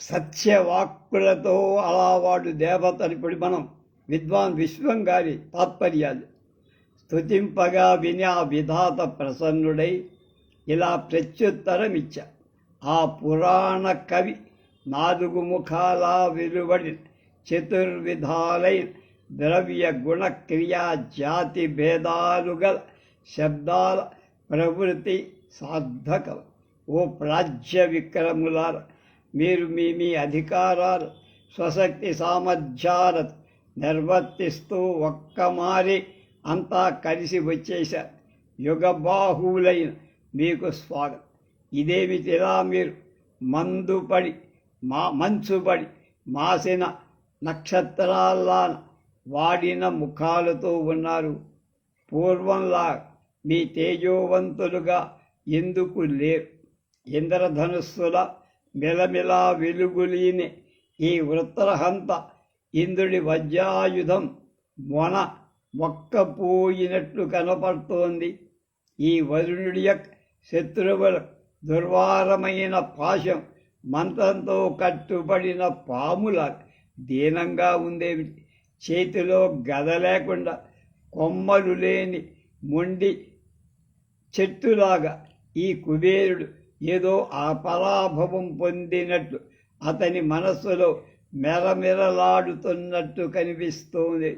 సత్యవాక్కులతో అలవాడు దేవతని ఇప్పుడు మనం విద్వాన్ విశ్వం గారి తాత్పర్యాలు. స్తుతింపగా విని ఆ విధాత ప్రసన్నుడై ఇలా ప్రత్యుత్తరం ఇచ్చా ఆ పురాణ కవి నాలుగు ముఖాల వెలువడి చతుర్విధాలైన ద్రవ్య గుణ క్రియా జాతి భేదాలు గల శబ్దాల ప్రవృత్తి సార్థకం. ఓ ప్రాజ్య విక్రములారా మీరు మీ మీ అధికారాలు స్వశక్తి సామర్థ్యాలు నిర్వర్తిస్తూ ఒక్కమారి అంతా కలిసి వచ్చేశారు యుగబాహువులైన మీకు స్వాగతం. ఇదేమిటిలా మీరు మందుపడి మా మంచుపడి మాసిన నక్షత్రాల్లా వాడిన ముఖాలతో ఉన్నారు? పూర్వంలా మీ తేజోవంతులుగా ఎందుకు లేరు? ఇంద్రధనుస్సుల మిలమిలా వెలుగులీని ఈ వృత్తరహంత ఇంద్రుడి వజ్రాయుధం మొన మొక్కపోయినట్లు కనపడుతోంది. ఈ వరుణుడి యొక్క శత్రువుల దుర్వారమైన పాశం మంత్రంతో కట్టుబడిన పాముల దీనంగా ఉండేవి చేతిలో గద లేకుండా కొమ్మలు లేని మొండి చెట్టులాగా ఈ కుబేరుడు ఏదో ఆ పరాభవం పొందినట్టు అతని మనస్సులో మెరమెరలాడుతున్నట్టు కనిపిస్తోంది.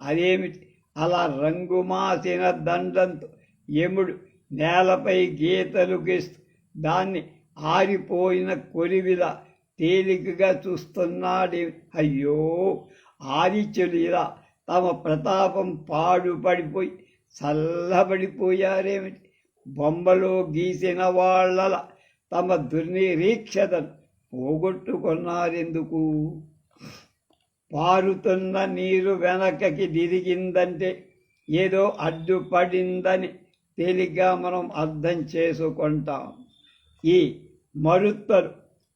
అదేమిటి అలా రంగుమాసిన దండంతో యముడు నేలపై గీతలు గీస్తూ దాన్ని ఆరిపోయిన కొలివిలా తేలికగా చూస్తున్నాడే. అయ్యో! ఆదిత్యులిలా తమ ప్రతాపం పాడుపడిపోయి చల్లబడిపోయారేమిటి? బొమ్మలు గీసిన వాళ్ళ తమ దుర్నిరీక్షతను పోగొట్టుకున్నారెందుకు? పారుతున్న నీరు వెనకకి దిరిగిందంటే ఏదో అడ్డుపడిందని తేలిగ్గా మనం అర్థం చేసుకుంటాం. ఈ మరుత్తరు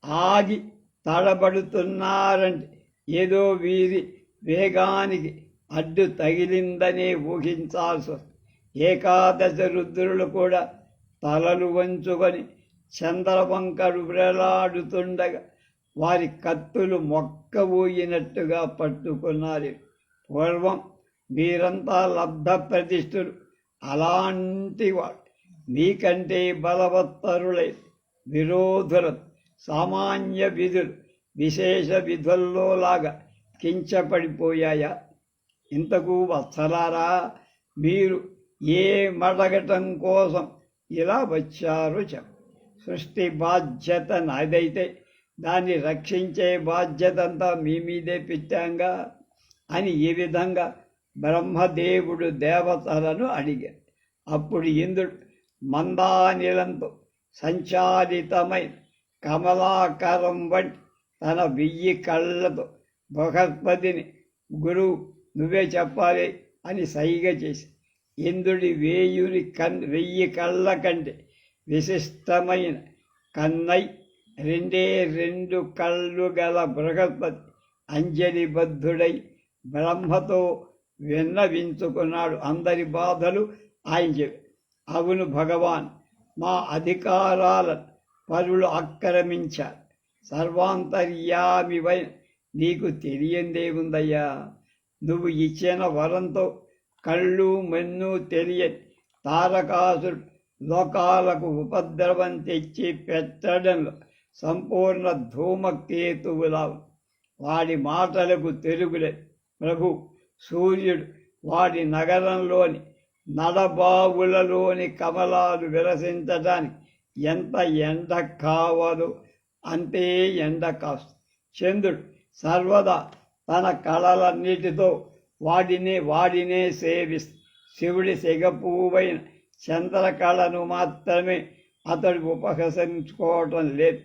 ఆగి తడబడుతున్నారంటే ఏదో వీరి వేగానికి అడ్డు తగిలిందనే ఊహించాల్సి ఏకాదశ రుద్రులు కూడా తలలు వంచుకొని చంద్రవంకరు వేలాడుతుండగా వారి కత్తులు మొక్కబోయినట్టుగా పట్టుకున్నారు. పూర్వం మీరంతా లబ్ధ ప్రతిష్ఠులు. అలాంటి వాడు మీకంటే బలవత్తరులై విరోధులు సామాన్య విధులు విశేష విధుల్లో లాగా కించపడిపోయాయా? ఇంతకు వత్సలారా మీరు ఏ మడగటం కోసం ఇలా వచ్చారు చెప్ప. సృష్టి బాధ్యత నాదైతే దాన్ని రక్షించే బాధ్యత అంతా మీ మీదే పెట్టాంగా అని ఈ విధంగా బ్రహ్మదేవుడు దేవతలను అడిగారు అప్పుడు ఇంద్రుడు మందానిలంతో సంచారితమై కమలాకరం వంటి తన వెయ్యి కళ్ళతో బృహస్పతిని గురువు నువ్వే చెప్పాలి అని సైగ చేసి ఇంద్రుడి వేయుని కన్ వెయ్యి కళ్ళ కంటే విశిష్టమైన కన్నై రెండే రెండు కళ్ళు గల బృహస్పతి అంజలిబద్ధుడై బ్రహ్మతో విన్నవించుకున్నాడు. అందరి బాధలు ఆయన చెప్పి అవును భగవాన్ మా అధికారాలను పరులు ఆక్రమించారు సర్వాంతర్యామివై నీకు తెలియందేముందయ్యా? నువ్వు ఇచ్చిన వరంతో కళ్ళు మెన్ను తెలియ తారకాసుడు లోకాలకు ఉపద్రవం తెచ్చి పెట్టడంలో సంపూర్ణ ధూమకేతువులా వాడి మాటలకు తెలుగులే. ప్రభు సూర్యుడు వాడి నగరంలోని నడబావులలోని కమలాలు విరసించడానికి ఎంత ఎండ కావాలో అంతే ఎండ కాస్తు. చంద్రుడు సర్వదా తన కళలన్నిటితో వాడినే వాడినే సేవి శివుడి సెగపువైన చంద్రకళను మాత్రమే అతడు ఉపహసించుకోవటం లేదు.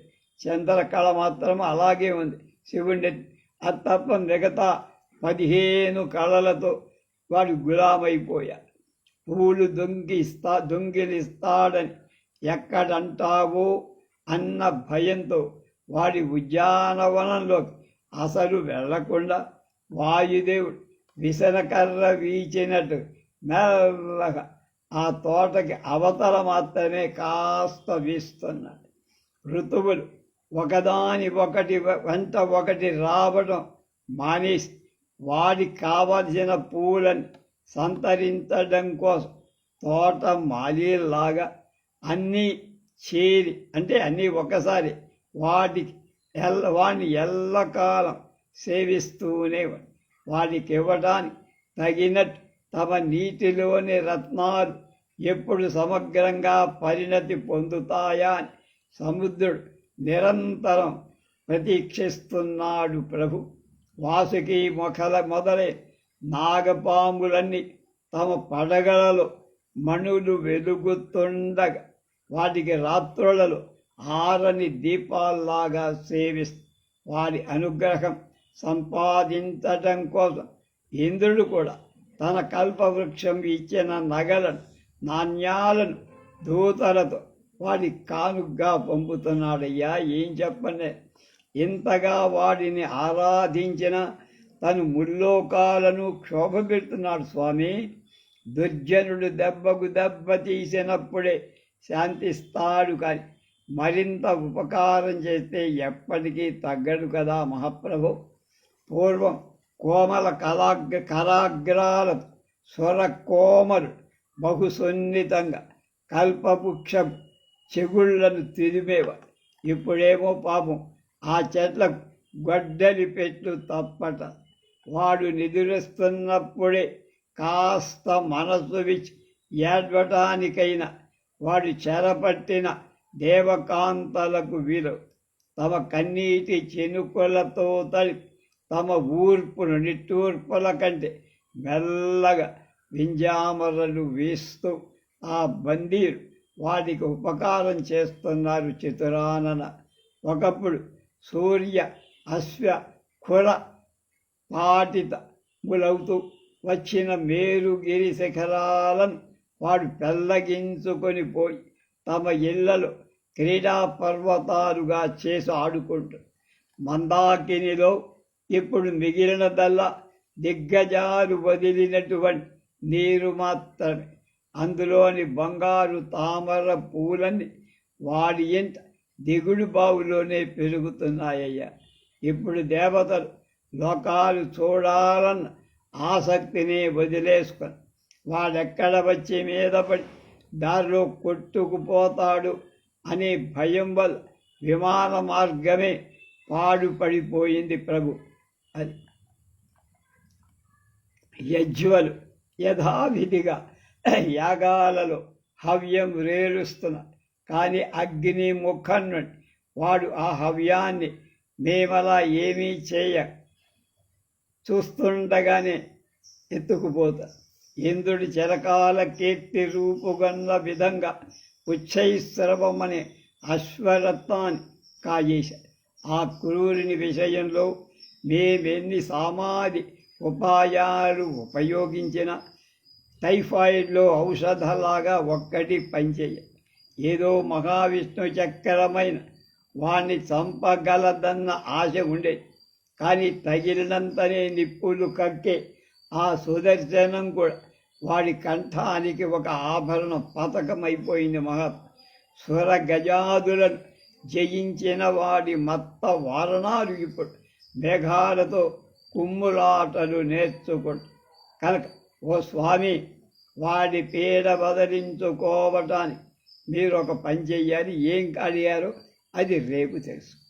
చంద్రకళ మాత్రం అలాగే ఉంది. శివుడి అది తప్ప మిగతా పదిహేను కళలతో వాడు గులామైపోయాడు. పూలు దొంగిస్తా దొంగిలిస్తాడని ఎక్కడంటావో అన్న భయంతో వాడి ఉద్యానవనంలోకి అసలు వెళ్ళకుండా వాయుదేవుడు విసనకర్ర వీచినట్టు మెల్లగా ఆ తోటకి అవతల మాత్రమే కాస్త వీస్తున్నాడు ఋతువులు ఒకదాని ఒకటి వెంట ఒకటి రావడం మానేసి వాడికి కావలసిన పూలను సంతరించడం కోసం తోట మాలీలాగా అన్నీ చేరి అంటే అన్నీ ఒకసారి వాటికి ఎల్ల వాడిని ఎల్లకాలం సేవిస్తూనే వారికి ఇవ్వడానికి తగినట్టు తమ నీటిలోని రత్నాలు ఎప్పుడు సమగ్రంగా పరిణతి పొందుతాయా అని సముద్రుడు నిరంతరం ప్రతీక్షిస్తున్నాడు ప్రభు. వాసుకి మొఖల మొదలే నాగపాములన్నీ తమ పడగలలో మణులు వెలుగుతుండగా వాటికి రాత్రులలో ఆరని దీపాల్లాగా సేవిస్తూ వారి అనుగ్రహం సంపాదించటం కోసం. ఇంద్రుడు కూడా తన కల్పవృక్షం ఇచ్చిన నగలను నాణ్యాలను దూతలతో వాడి కానుగ్గా పంపుతున్నాడయ్యా. ఏం చెప్పండి? ఇంతగా వాడిని ఆరాధించిన తను ముల్లోకాలను క్షోభపెడుతున్నాడు స్వామి. దుర్జనుడు దెబ్బకు దెబ్బ తీసినప్పుడే శాంతిస్తాడు కానీ మరింత ఉపకారం చేస్తే ఎప్పటికీ తగ్గడు కదా మహాప్రభు. పూర్వం కోమల కలాగ్ర కరాగ్రాలతో స్వర కోమలు బహు సున్నితంగా కల్పవృక్షం చెగుళ్ళను తిరిమేవాడు ఇప్పుడేమో పాపం ఆ చెట్లకు గొడ్డలి పెట్టు తప్పట. వాడు నిదురిస్తున్నప్పుడే కాస్త మనసు విచ్చి ఏడ్వటానికైనా వాడు చెరపట్టిన దేవకాంతలకు వీరు తమ కన్నీటి చెనుకులతో తలిపి తమ ఊర్పును నిట్టూర్పుల కంటే మెల్లగా వింజామరలు వీస్తూ ఆ బందీలు వాటికి ఉపకారం చేస్తున్నారు చితురానన. ఒకప్పుడు సూర్య అశ్వ కుల పాటిత ములవుతూ వచ్చిన మేరుగిరి శిఖరాలను వాడు పెల్లగించుకొని పోయి తమ ఇళ్ళలో క్రీడా పర్వతాలుగా చేసి ఆడుకుంటూ. మందాకినిలో ఇప్పుడు మిగిలినదల్లా దిగ్గజాలు వదిలినటువంటి నీరు మాత్రమే. అందులోని బంగారు తామర పూలన్నీ వాడి ఇంట దిగుడు బావులోనే పెరుగుతున్నాయ్యా ఇప్పుడు దేవతలు లోకాలు చూడాలన్న ఆసక్తిని వదిలేసుకొని వాడెక్కడ వచ్చి మీద పడి దారిలో కొట్టుకుపోతాడు అనే భయం వల్ల విమాన మార్గమే పాడుపడిపోయింది ప్రభు. అది. యజ్వలు యథావిధిగా యాగాలలో హవ్యం రేలుస్తున్న కానీ అగ్ని ముఖం నుండి వాడు ఆ హవ్యాన్ని మేమలా ఏమీ చేయ చూస్తుండగానే ఎత్తుకుపోతా. ఇంద్రుడి చిరకాల కీర్తి రూపుగన్న విధంగా ఉచ్చైశ్రవమనే అశ్వరత్నాన్ని కాజేశాడు ఆ క్రూరిని విషయంలో మేమెన్ని సామాధి ఉపాయాలు ఉపయోగించిన టైఫాయిడ్లో ఔషధలాగా ఒక్కటి పనిచేయ ఏదో మహావిష్ణు చక్రమైన వాణ్ణి చంపగలదన్న ఆశ ఉండేది కానీ తగిలినంతనే నిప్పులు కక్కే ఆ సుదర్శనం కూడా. వాడి కంఠానికి ఒక ఆభరణ పతకమైపోయింది అయిపోయింది సుర గజాదులను జయించిన వాడి మత్త వారణాలు ఇప్పుడు. మేఘాలతో కుమ్ములాటలు నేర్చుకుంటు. కనుక ఓ స్వామి వాడి పీడ బదలించుకోవటానికి మీరు ఒక పని చెయ్యాలి. ఏం అడిగారో అది రేపు తెలుసు